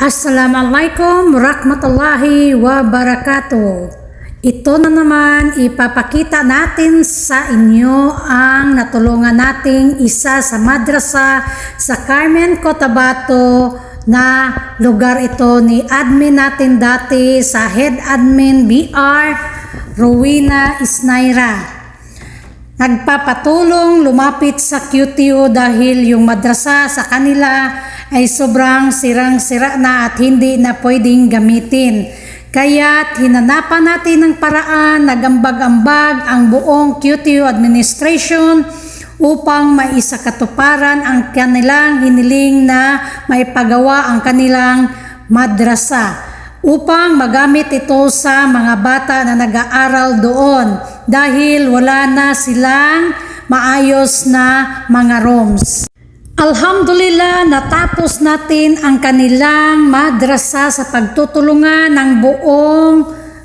Assalamualaikum warahmatullahi wabarakatuh. Ito na naman ipapakita natin sa inyo ang natulungan nating isa sa madrasa sa Carmen Cotabato na lugar ito ni admin natin dati sa head admin BR Rowena Isnaira. Nagpapatulong lumapit sa QTO dahil yung madrasa sa kanila ay sobrang sirang-sira na at hindi na pwedeng gamitin. Kaya hinanapan natin ng paraan, nagambag-ambag ang buong QTO administration upang maisakatuparan ang kanilang hiniling na maipagawa ang kanilang madrasa upang magamit ito sa mga bata na nag-aaral doon dahil wala na silang maayos na mga rooms. Alhamdulillah, natapos natin ang kanilang madrasa sa pagtutulungan ng buong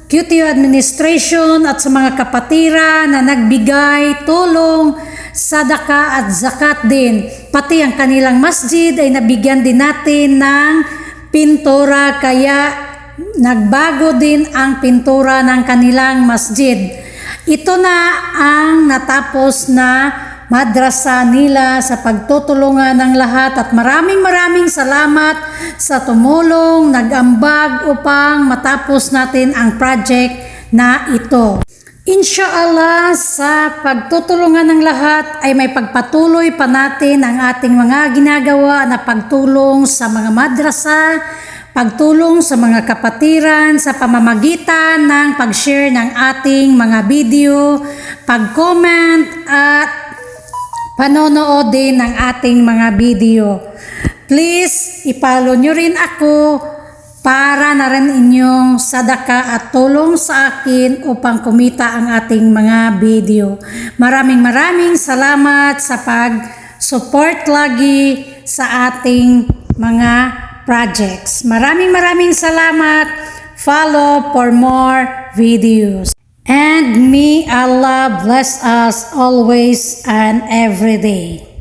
QTO administration at sa mga kapatira na nagbigay tulong sadaka at zakat din. Pati ang kanilang masjid ay nabigyan din natin ng pintura kaya nagbago din ang pintura ng kanilang masjid. Ito na ang natapos na madrasa nila sa pagtutulungan ng lahat at maraming maraming salamat sa tumulong, nag-ambag upang matapos natin ang project na ito. Insyaallah sa pagtutulungan ng lahat ay may pagpatuloy pa natin ang ating mga ginagawa na pagtulong sa mga madrasa, pagtulong sa mga kapatiran sa pamamagitan ng pag-share ng ating mga video, pag-comment at panonood din ng ating mga video. Please, ipalo nyo rin ako para na rin inyong sadaka at tulong sa akin upang kumita ang ating mga video. Maraming maraming salamat sa pag-support lagi sa ating mga projects. Maraming maraming salamat. Follow for more videos. And may Allah bless us always and every day.